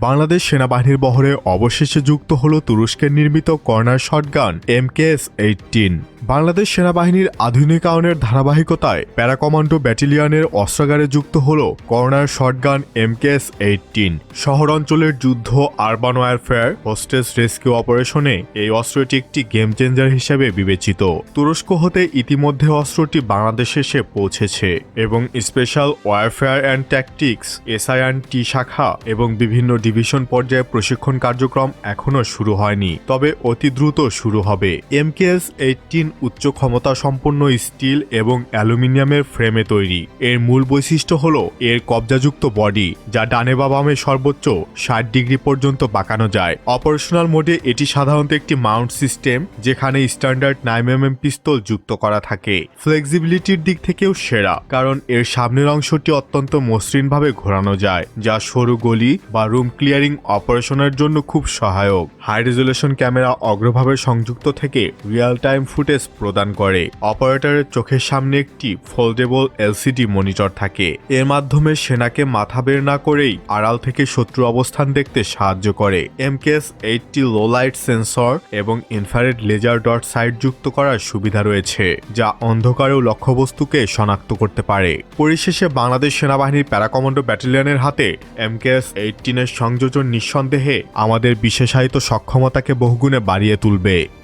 বাংলাদেশ সেনাবাহিনীর বহরে অবশেষে যুক্ত হল তুরস্কের নির্মিত corner shotgun M K S eighteen Bangladesh সেনাবাহিনীর আধুনিকায়নের ধারাবাহিকতায় প্যারাকমান্ডো ব্যাটালিয়নের অস্ত্রাগারে যুক্ত হল কর্নার শটগান এমকেএস এইটিন শহর অঞ্চলের যুদ্ধ, আরবান ওয়ারফেয়ার, হোস্টেস রেস্কিউ অপারেশনে এই অস্ত্রটি একটি গেম চেঞ্জার হিসেবে বিবেচিত। তুরস্ক হতে ইতিমধ্যে অস্ত্রটি বাংলাদেশে এসে পৌঁছেছে এবং স্পেশাল ওয়ারফেয়ার অ্যান্ড ট্যাকটিক্স এসআইআন টি শাখা এবং বিভিন্ন ডিভিশন পর্যায়ে প্রশিক্ষণ কার্যক্রম এখনও শুরু হয়নি, তবে অতি দ্রুত শুরু হবে। এমকেএস এইটিন উচ্চ ক্ষমতা সম্পন্ন স্টিল এবং অ্যালুমিনিয়ামের ফ্রেমে তৈরি। এর মূল বৈশিষ্ট্য হল এর কবজাযুক্ত বডি, যা ডানে বা বামে সর্বোচ্চ ষাট ডিগ্রি পর্যন্ত বাঁকানো যায়। অপারেশনাল মোডে এটি সাধারণত একটি মাউন্ট সিস্টেম, যেখানে স্ট্যান্ডার্ড নাইম এম পিস্তল যুক্ত করা থাকে। ফ্লেক্সিবিলিটির দিক থেকেও সেরা, কারণ এর সামনের অংশটি অত্যন্ত মসৃণভাবে ঘোরানো যায়, যা সরু গলি বা রুম ক্লিয়ারিং অপারেশনের জন্য খুব সহায়ক। হাই রেজুলেশন ক্যামেরা অগ্রভাবে সংযুক্ত থেকে রিয়েল টাইম ফুটেজ প্রদান করে। অপারেটরের চোখের সামনে একটি ফোল্ডেবল এলসিডি মনিটর থাকে। এর মাধ্যমে সেনাকে মাথা বের না করেই আড়াল থেকে শত্রু অবস্থান দেখতে সাহায্য করে। MKS eighty low light sensor এবং ইনফ্রারেড লেজার ডট সাইট যুক্ত করার সুবিধা রয়েছে, যা অন্ধকারেও লক্ষ্যবস্তুকে শনাক্ত করতে পারে। পরিশেষে বাংলাদেশ সেনাবাহিনীর প্যারাকমান্ডো ব্যাটালিয়নের হাতে এমকেএস এইটিনের সংযোজন নিঃসন্দেহে আমাদের বিশেষায়িত সক্ষমতাকে বহুগুণে বাড়িয়ে তুলবে।